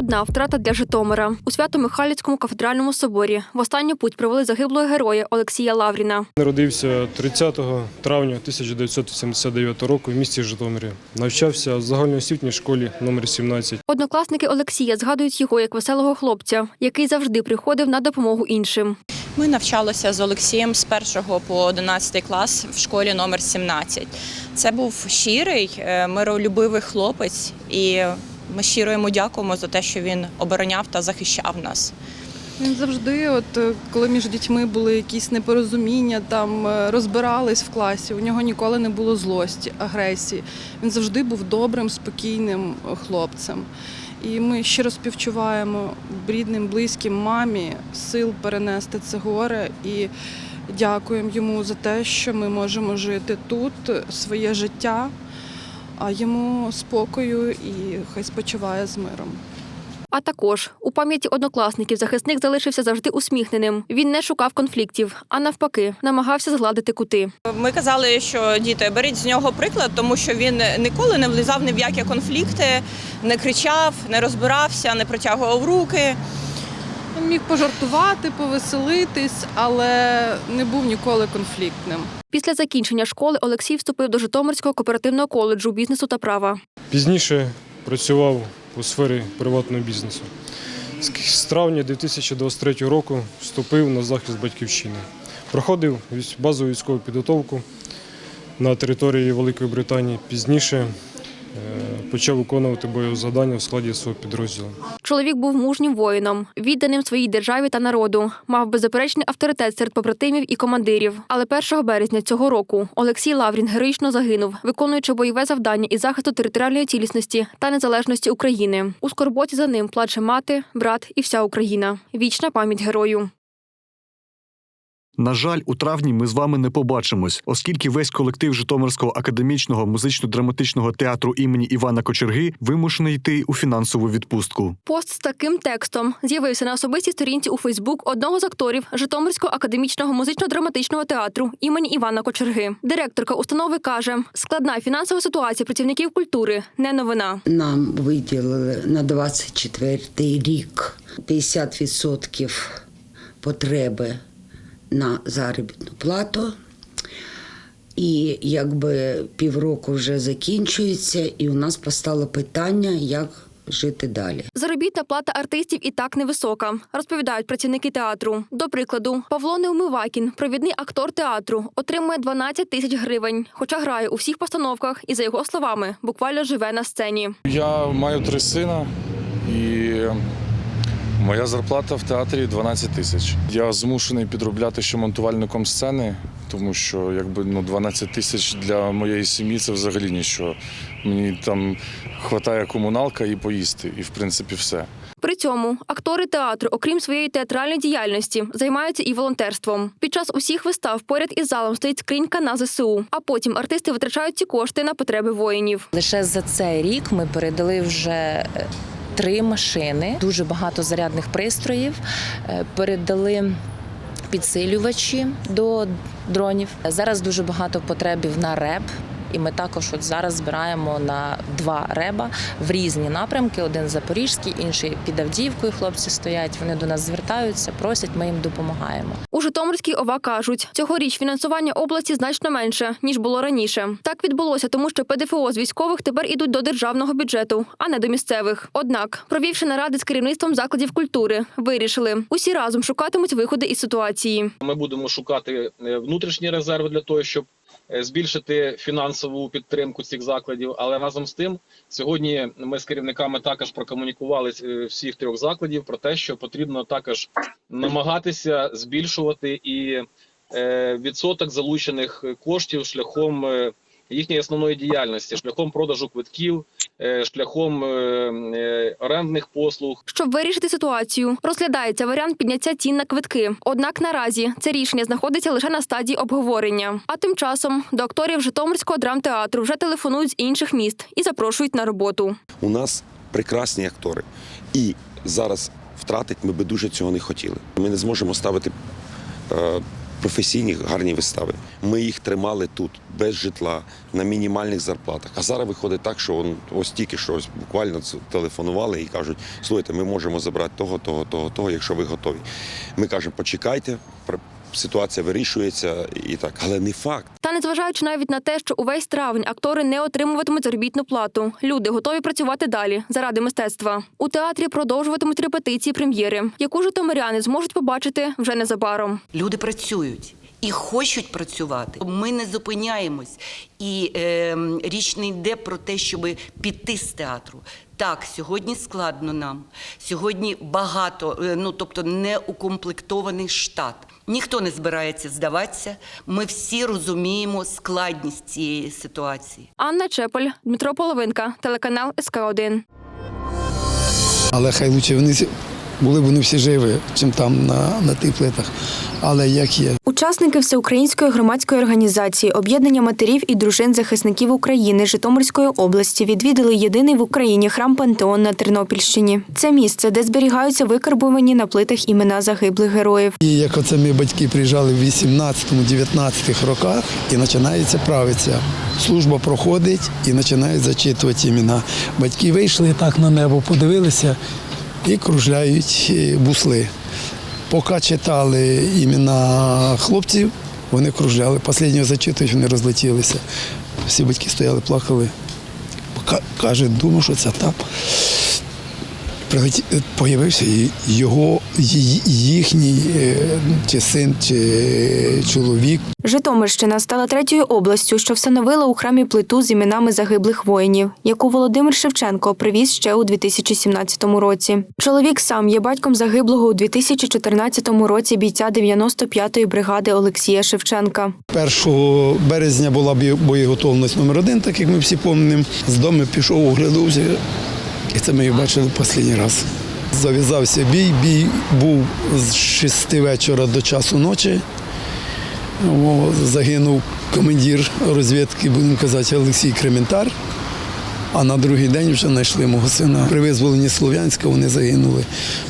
Одна втрата для Житомира у Свято-Михайлівському кафедральному соборі. В останню путь провели загиблого героя Олексія Лавріна. Народився 30 травня 1979 року в місті Житомирі. Навчався в загальноосвітній школі номер 17. Однокласники Олексія згадують його як веселого хлопця, який завжди приходив на допомогу іншим. Ми навчалися з Олексієм з 1 по 11 клас в школі номер 17. Це був щирий, е, миролюбивий хлопець, і ми щиро йому дякуємо за те, що він обороняв та захищав нас. Він завжди, от е, коли між дітьми були якісь непорозуміння, там е, розбирались в класі. У нього ніколи не було злості, агресії. Він завжди був добрим, спокійним е, хлопцем. І ми щиро співчуваємо рідним, близьким мамі сил перенести це горе і дякуємо йому за те, що ми можемо жити тут своє життя, а йому спокою і хай спочиває з миром. А також у пам'яті однокласників захисник залишився завжди усміхненим. Він не шукав конфліктів, а навпаки, намагався згладити кути. Ми казали, що діти, беріть з нього приклад, тому що він ніколи не влізав ні в які конфлікти, не кричав, не розбирався, не протягував руки. Міг пожартувати, повеселитись, але не був ніколи конфліктним. Після закінчення школи Олексій вступив до Житомирського кооперативного коледжу бізнесу та права. Пізніше працював у сфері приватного бізнесу. З- травня 2023 року вступив на захист батьківщини. Проходив військ- базову військову підготовку на території Великої Британії. Пізніше почав виконувати бойові завдання в складі свого підрозділу. Чоловік був мужнім воїном, відданим своїй державі та народу. Мав беззаперечний авторитет серед побратимів і командирів. Але 1 березня цього року Олексій Лаврін героїчно загинув, виконуючи бойове завдання із захисту територіальної цілісності та незалежності України. У скорботі за ним плаче мати, брат і вся Україна. Вічна пам'ять герою. На жаль, у травні ми з вами не побачимось, оскільки весь колектив Житомирського академічного музично-драматичного театру імені Івана Кочерги вимушений йти у фінансову відпустку. Пост з таким текстом з'явився на особистій сторінці у Фейсбук одного з акторів Житомирського академічного музично-драматичного театру імені Івана Кочерги. Директорка установи каже: складна фінансова ситуація працівників культури не новина. Нам виділили на 24 рік 50% потреби на заробітну плату. І якби півроку вже закінчується, і у нас постало питання, як жити далі. Заробітна плата артистів і так невисока, розповідають працівники театру. До прикладу, Павло Неумивакін, провідний актор театру, отримує 12 тисяч гривень, хоча грає у всіх постановках і, за його словами, буквально живе на сцені. Я маю три сина і моя зарплата в театрі 12 тисяч. Я змушений підробляти ще монтувальником сцени, тому що якби ну 12 тисяч для моєї сім'ї це взагалі нічого. Мені там вистачає комуналка і поїсти, і в принципі все. При цьому актори театру, окрім своєї театральної діяльності, займаються і волонтерством. Під час усіх вистав поряд із залом стоїть скринька на ЗСУ, а потім артисти витрачають ці кошти на потреби воїнів. Лише за цей рік ми передали вже е, три машини, дуже багато зарядних пристроїв, е, передали підсилювачі до дронів. Зараз дуже багато потребів на РЕБ. І ми також от зараз збираємо на два реба в різні напрямки: один запорізький, інший під Авдіївкою. Хлопці стоять. Вони до нас звертаються, просять, ми їм допомагаємо. У Житомирській ОВА кажуть, цьогоріч фінансування області значно менше ніж було раніше. Так відбулося, тому що ПДФО з військових тепер ідуть до державного бюджету, а не до місцевих. Однак, провівши наради з керівництвом закладів культури, вирішили усі разом шукатимуть виходи із ситуації. Ми будемо шукати е, внутрішні резерви для того, щоб збільшити фінансову підтримку цих закладів. Але разом з тим, сьогодні ми з керівниками також прокомунікували е, всіх трьох закладів про те, що потрібно також намагатися збільшувати і е, відсоток залучених коштів шляхом е, їхньої основної діяльності, шляхом продажу квитків, е, шляхом е, е, орендних послуг. Щоб вирішити ситуацію, розглядається варіант підняття цін на квитки. Однак наразі це рішення знаходиться лише на стадії обговорення. А тим часом до акторів Житомирського драмтеатру вже телефонують з інших міст і запрошують на роботу. У нас прекрасні актори. І зараз втратити ми би дуже цього не хотіли. Ми не зможемо ставити професійні гарні вистави. Ми їх тримали тут без житла на мінімальних зарплатах. А зараз виходить так, що он, ось тільки що ось буквально телефонували і кажуть: слухайте, ми можемо забрати того, того, того, того, якщо ви готові. Ми кажемо, почекайте, ситуація вирішується і так, але не факт. Та незважаючи навіть на те, що увесь травень актори не отримуватимуть заробітну плату. Люди готові працювати далі заради мистецтва. У театрі продовжуватимуть репетиції прем'єри, яку житомиряни зможуть побачити вже незабаром. Люди працюють і хочуть працювати. Ми не зупиняємось. І е, річ не йде про те, щоб піти з театру. Так, сьогодні складно нам. Сьогодні багато, е, ну тобто не укомплектований штат. Ніхто не збирається здаватися. Ми всі розуміємо складність цієї ситуації. Анна Чепель, Дмитро Половинка, телеканал СК 1 Але хай лучше вони були б вони всі живі, чим там на, на тих плитах. Але як є. Учасники всеукраїнської громадської організації об'єднання матерів і дружин захисників України Житомирської області відвідали єдиний в Україні храм Пантеон на Тернопільщині. Це місце, де зберігаються викарбувані на плитах імена загиблих героїв. І як оце ми батьки приїжджали в 18-19 роках і починається правиця. Служба проходить і починають зачитувати імена. Батьки вийшли так на небо, подивилися і кружляють е, бусли. Поки читали імена хлопців, вони кружляли. Останнього зачитують, вони розлетілися. Всі батьки стояли, плакали. Каже, думав, що це там. Прилеті- Появився і його, їхній е, чи син, чи чоловік. Житомирщина стала третьою областю, що встановила у храмі плиту з іменами загиблих воїнів, яку Володимир Шевченко привіз ще у 2017 році. Чоловік сам є батьком загиблого у 2014 році бійця 95-ї бригади Олексія Шевченка. 1 березня була боєготовність номер один, так як ми всі пам'ятаємо. З дому пішов, оглядався, і це ми їх бачили останній раз. Зав'язався бій, бій був з 6 вечора до часу ночі. Загинув командир розвідки, будемо казати, Олексій Крементар. А на другий день вже знайшли мого сина. При визволенні Слов'янська вони загинули,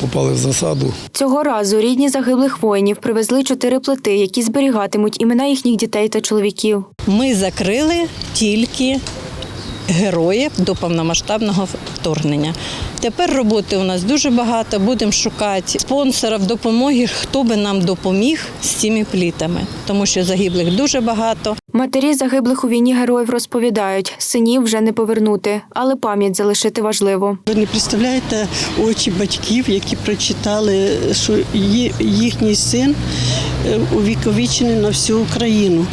попали в засаду. Цього разу рідні загиблих воїнів привезли чотири плити, які зберігатимуть імена їхніх дітей та чоловіків. Ми закрили тільки героїв до повномасштабного вторгнення. Тепер роботи у нас дуже багато. Будемо шукати спонсорів допомоги, хто би нам допоміг з цими плітами, тому що загиблих дуже багато. Матері загиблих у війні героїв розповідають, синів вже не повернути, але пам'ять залишити важливо. Ви не представляєте очі батьків, які прочитали, що їхній син е, увіковічений на всю Україну.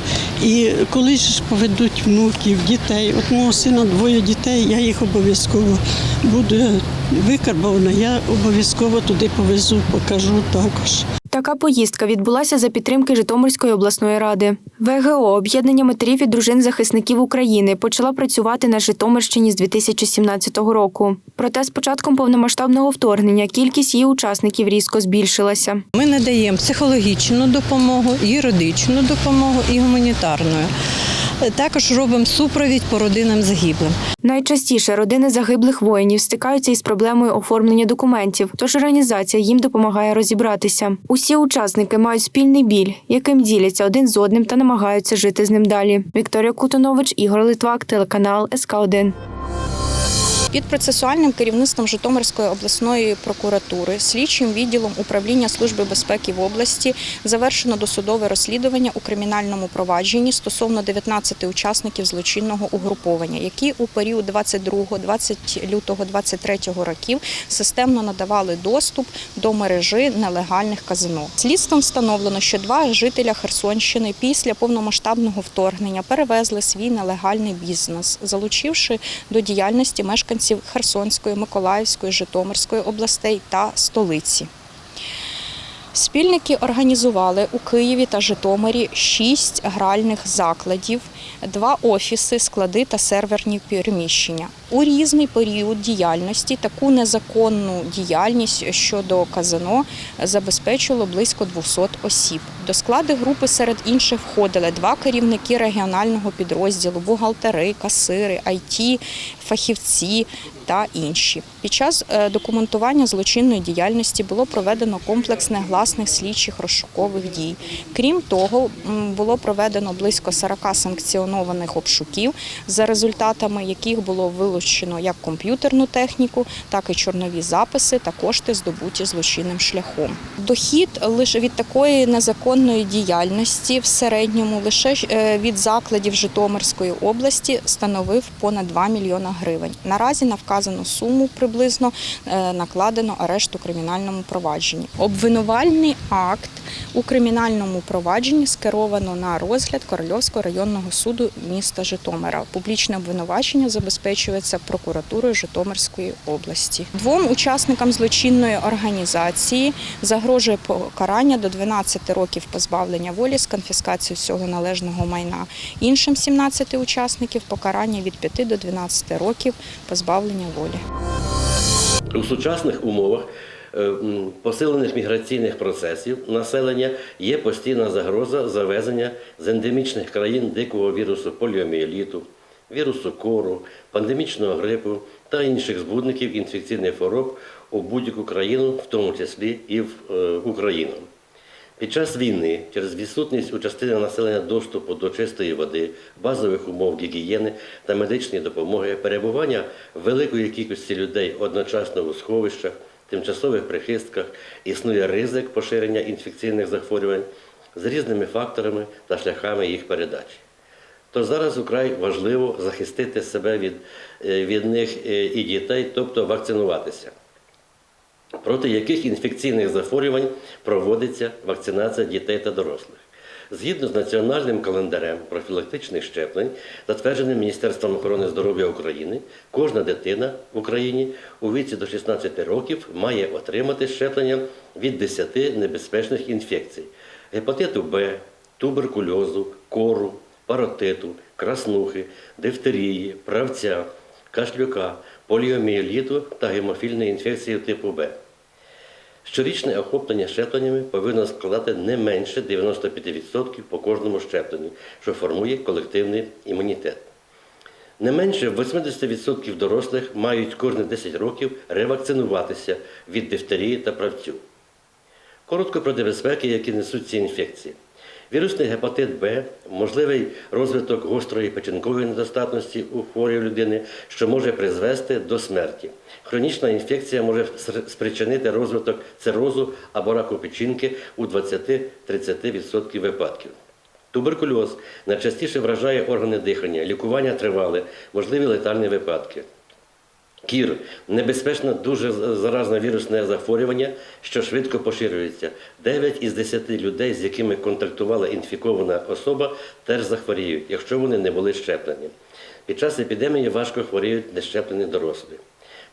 І коли ж поведуть внуків, дітей, от мого сина двоє дітей, я їх обов'язково буду викарбована, я обов'язково туди повезу, покажу також. Така поїздка відбулася за підтримки Житомирської обласної ради. ВГО об'єднання матерів і дружин захисників України почала працювати на Житомирщині з 2017 року. Проте з початком повномасштабного вторгнення кількість її учасників різко збільшилася. Ми надаємо психологічну допомогу, юридичну допомогу і гуманітарну. Також робимо супровід по родинам загиблим. Найчастіше родини загиблих воїнів стикаються із проблемою оформлення документів, тож організація їм допомагає розібратися. Усі учасники мають спільний біль, яким діляться один з одним та намагаються жити з ним далі. Вікторія Кутунович, Ігор Литвак, телеканал СК 1 Під процесуальним керівництвом Житомирської обласної прокуратури, слідчим відділом управління Служби безпеки в області завершено досудове розслідування у кримінальному провадженні стосовно 19 учасників злочинного угруповання, які у період 22-20 лютого 23 років системно надавали доступ до мережі нелегальних казино. Слідством встановлено, що два жителя Херсонщини після повномасштабного вторгнення перевезли свій нелегальний бізнес, залучивши до діяльності мешканців Херсонської, Миколаївської, Житомирської областей та столиці. Спільники організували у Києві та Житомирі шість гральних закладів, два офіси, склади та серверні приміщення. У різний період діяльності таку незаконну діяльність щодо казино забезпечило близько 200 осіб. До складу групи серед інших входили два керівники регіонального підрозділу, бухгалтери, касири, IT, фахівці та інші. Під час е, документування злочинної діяльності було проведено комплекс негласних слідчих розшукових дій. Крім того, було проведено близько 40 санкціонованих обшуків, за результатами яких було вилучено як комп'ютерну техніку, так і чорнові записи та кошти, здобуті злочинним шляхом. Дохід лише від такої незаконної діяльності в середньому лише е, від закладів Житомирської області становив понад 2 мільйона гривень. Наразі на вказану суму приблизно е, накладено арешт у кримінальному провадженні. Обвинувальний акт у кримінальному провадженні скеровано на розгляд Корольовського районного суду міста Житомира. Публічне обвинувачення забезпечується прокуратурою Житомирської області. Двом учасникам злочинної організації загрожує покарання до 12 років позбавлення волі з конфіскацією всього належного майна. Іншим 17 учасників покарання від 5 до 12 років позбавлення волі. У сучасних умовах е, посилених міграційних процесів населення є постійна загроза завезення з ендемічних країн дикого вірусу поліомієліту, вірусу кору, пандемічного грипу та інших збудників інфекційних хвороб у будь-яку країну, в тому числі і в е, Україну. Під час війни через відсутність у частини населення доступу до чистої води, базових умов гігієни та медичної допомоги, перебування великої кількості людей одночасно у сховищах, тимчасових прихистках, існує ризик поширення інфекційних захворювань з різними факторами та шляхами їх передачі. Тож зараз украй важливо захистити себе від, е, від них е, і дітей, тобто вакцинуватися проти яких інфекційних захворювань проводиться вакцинація дітей та дорослих. Згідно з національним календарем профілактичних щеплень, затвердженим Міністерством охорони здоров'я України, кожна дитина в Україні у віці до 16 років має отримати щеплення від 10 небезпечних інфекцій: гепатиту Б, туберкульозу, кору, паротиту, краснухи, дифтерії, правця, кашлюка, поліомієліту та гемофільної інфекції типу Б. Щорічне охоплення щепленнями повинно складати не менше 95% по кожному щепленню, що формує колективний імунітет. Не менше 80% дорослих мають кожні 10 років ревакцинуватися від дифтерії та правцю. Коротко про небезпеки, які несуть ці інфекції. Вірусний гепатит Б, можливий розвиток гострої печінкової недостатності у хворої людини, що може призвести до смерті. Хронічна інфекція може спричинити розвиток цирозу або раку печінки у 20-30% випадків. Туберкульоз найчастіше вражає органи дихання, лікування тривале, можливі летальні випадки. Кір небезпечне дуже заразне вірусне захворювання, що швидко поширюється. 9 із 10 людей, з якими контактувала інфікована особа, теж захворіють, якщо вони не були щеплені. Під час епідемії важко хворіють нещеплені дорослі.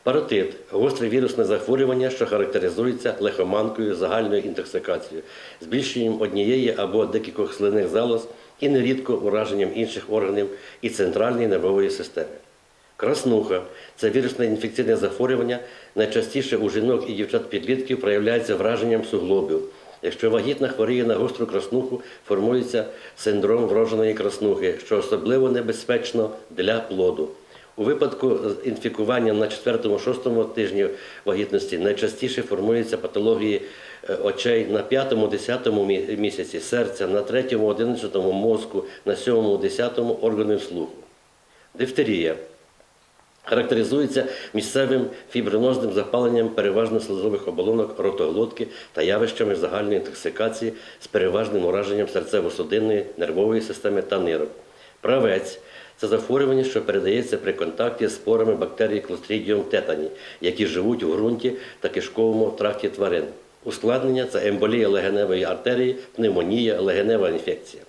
Паротит гостре вірусне захворювання, що характеризується лихоманкою, загальною інтоксикацією, збільшенням однієї або декількох слинних залоз і нерідко ураженням інших органів і центральної нервової системи. Краснуха це вірусне інфекційне захворювання, найчастіше у жінок і дівчат-підлітків проявляється враженням суглобів. Якщо вагітна хворіє на гостру краснуху, формується синдром вродженої краснухи, що особливо небезпечно для плоду. У випадку інфікування на 4-6 тижні вагітності найчастіше формуються патології е, очей на 5-10 місяці, серця, на 3-11 мозку, на 7-10 органів слуху. Дифтерія характеризується місцевим фібринозним запаленням переважно слизових оболонок ротоглотки та явищами загальної інтоксикації з переважним ураженням серцево-судинної, нервової системи та нирок. Правець це захворювання, що передається при контакті з спорами бактерій Clostridium tetani, які живуть у ґрунті та кишковому тракті тварин. Ускладнення це емболія легеневої артерії, пневмонія, легенева інфекція.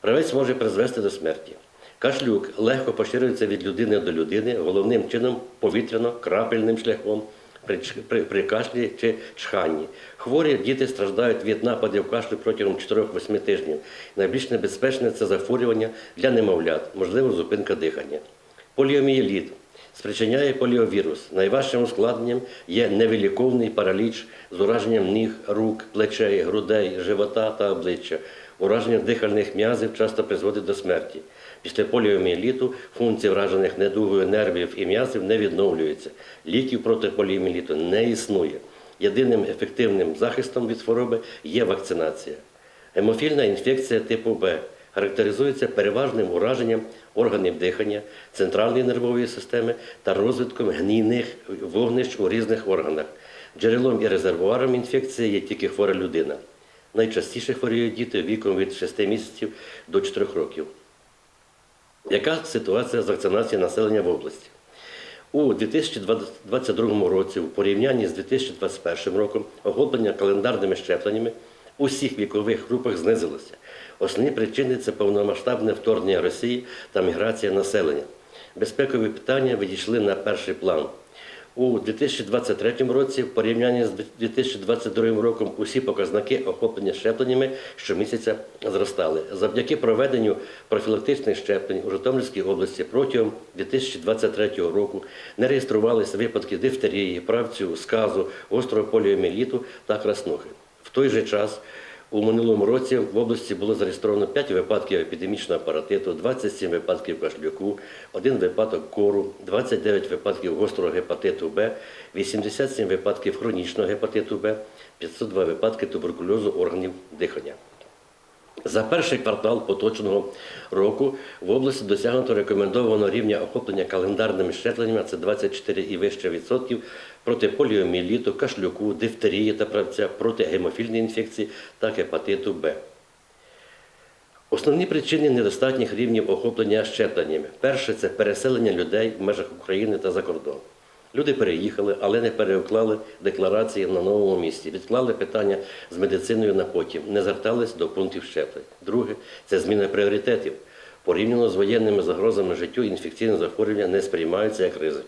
Правець може призвести до смерті. Кашлюк легко поширюється від людини до людини, головним чином повітряно-крапельним шляхом при, при, при кашлі чи чханні. Хворі діти страждають від нападів кашлю протягом 4-8 тижнів. Найбільш небезпечне це захворювання для немовлят, можливо, зупинка дихання. Поліомієліт спричиняє поліовірус. Найважчим ускладненням є невиліковний параліч з ураженням ніг, рук, плечей, грудей, живота та обличчя. Ураження дихальних м'язів часто призводить до смерті. Після поліомієліту функції вражених недугою нервів і м'язів не відновлюються. Ліків проти поліомієліту не існує. Єдиним ефективним захистом від хвороби є вакцинація. Гемофільна інфекція типу Б характеризується переважним ураженням органів дихання, центральної нервової системи та розвитком гнійних вогнищ у різних органах. Джерелом і резервуаром інфекції є тільки хвора людина. Найчастіше хворіють діти віком від 6 місяців до 4 років. Яка ситуація з вакцинацією населення в області? У 2022 році, у порівнянні з 2021 роком, охоплення календарними щепленнями у всіх вікових групах знизилося. Основні причини це повномасштабне вторгнення Росії та міграція населення. Безпекові питання відійшли на перший план. У 2023 році, в порівнянні з 2022 роком, усі показники охоплення щепленнями щомісяця зростали. Завдяки проведенню профілактичних щеплень у Житомирській області протягом 2023 року не реєструвалися випадки дифтерії, правцю, сказу, гострого поліоміеліту та краснухи. В той же час у минулому році в області було зареєстровано 5 випадків епідемічного паратиту, 27 випадків кашлюку, 1 випадок кору, 29 випадків гострого гепатиту Б, 87 випадків хронічного гепатиту Б, 502 випадки туберкульозу органів дихання. За перший квартал поточного року в області досягнуто рекомендованого рівня охоплення календарними щепленнями, це 24 і вище відсотків, проти поліоміеліту, кашлюку, дифтерії та правця, проти гемофільної інфекції та гепатиту Б. Основні причини недостатніх рівнів охоплення щепленнями. Перше це переселення людей в межах України та за кордон. Люди переїхали, але не переуклали декларації на новому місці, відклали питання з медициною на потім, не звертались до пунктів щеплень. Друге це зміна пріоритетів. Порівняно з воєнними загрозами життю інфекційні захворювання не сприймаються як ризик.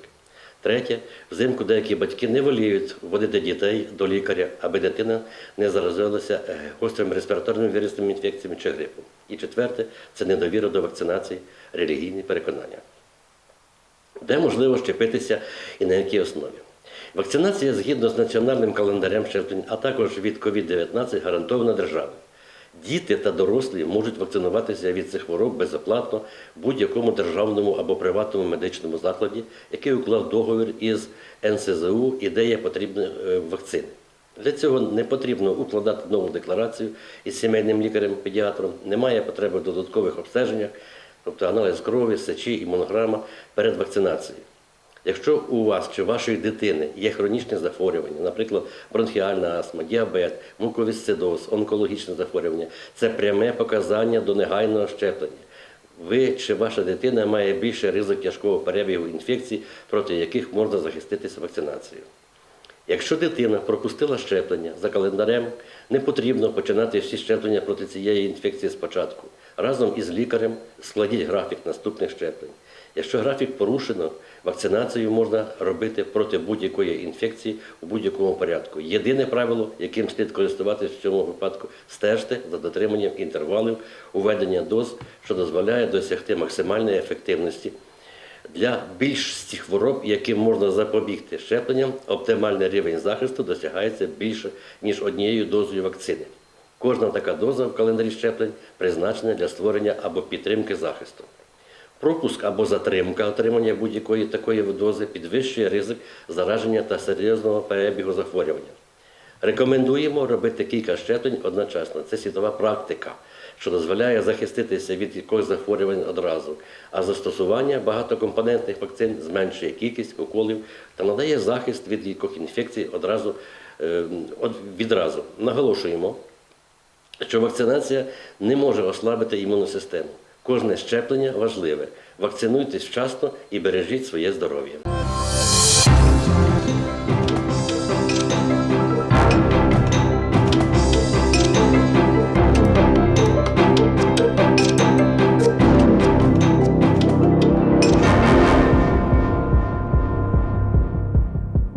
Третє, взимку деякі батьки не воліють водити дітей до лікаря, аби дитина не заразилася е, гострими респіраторними вірусними інфекціями чи грипом. І четверте це недовіра до вакцинації, релігійні переконання. Де можливо щепитися і на якій основі? Вакцинація згідно з національним календарем щеплень, а також від COVID-19 гарантована державою. Діти та дорослі можуть вакцинуватися від цих хвороб безоплатно в будь-якому державному або приватному медичному закладі, який уклав договір із НСЗУ і де є потрібні е, вакцини. Для цього не потрібно укладати нову декларацію із сімейним лікарем-педіатром, немає потреби в додаткових обстеженнях, тобто аналіз крові, сечі, імунограма перед вакцинацією. Якщо у вас чи вашої дитини є хронічне захворювання, наприклад, бронхіальна астма, діабет, муковісцидоз, онкологічне захворювання, це пряме показання до негайного щеплення. Ви чи ваша дитина має більше ризик тяжкого перебігу інфекцій, проти яких можна захиститися вакцинацією. Якщо дитина пропустила щеплення за календарем, не потрібно починати всі щеплення проти цієї інфекції спочатку. Разом із лікарем складіть графік наступних щеплень. Якщо графік порушено, вакцинацію можна робити проти будь-якої інфекції у будь-якому порядку. Єдине правило, яким слід користуватися в цьому випадку, стежте за дотриманням інтервалів уведення доз, що дозволяє досягти максимальної ефективності. Для більшості хвороб, яким можна запобігти щепленням, оптимальний рівень захисту досягається більше, ніж однією дозою вакцини. Кожна така доза в календарі щеплень призначена для створення або підтримки захисту. Пропуск або затримка отримання будь-якої такої дози підвищує ризик зараження та серйозного перебігу захворювання. Рекомендуємо робити кілька щеплень одночасно. Це світова практика, що дозволяє захиститися від якогось захворювань одразу. А застосування багатокомпонентних вакцин зменшує кількість уколів та надає захист від кількох інфекцій одразу, е, відразу. Наголошуємо, що вакцинація не може ослабити імунну систему. Кожне щеплення важливе. Вакцинуйтесь вчасно і бережіть своє здоров'я.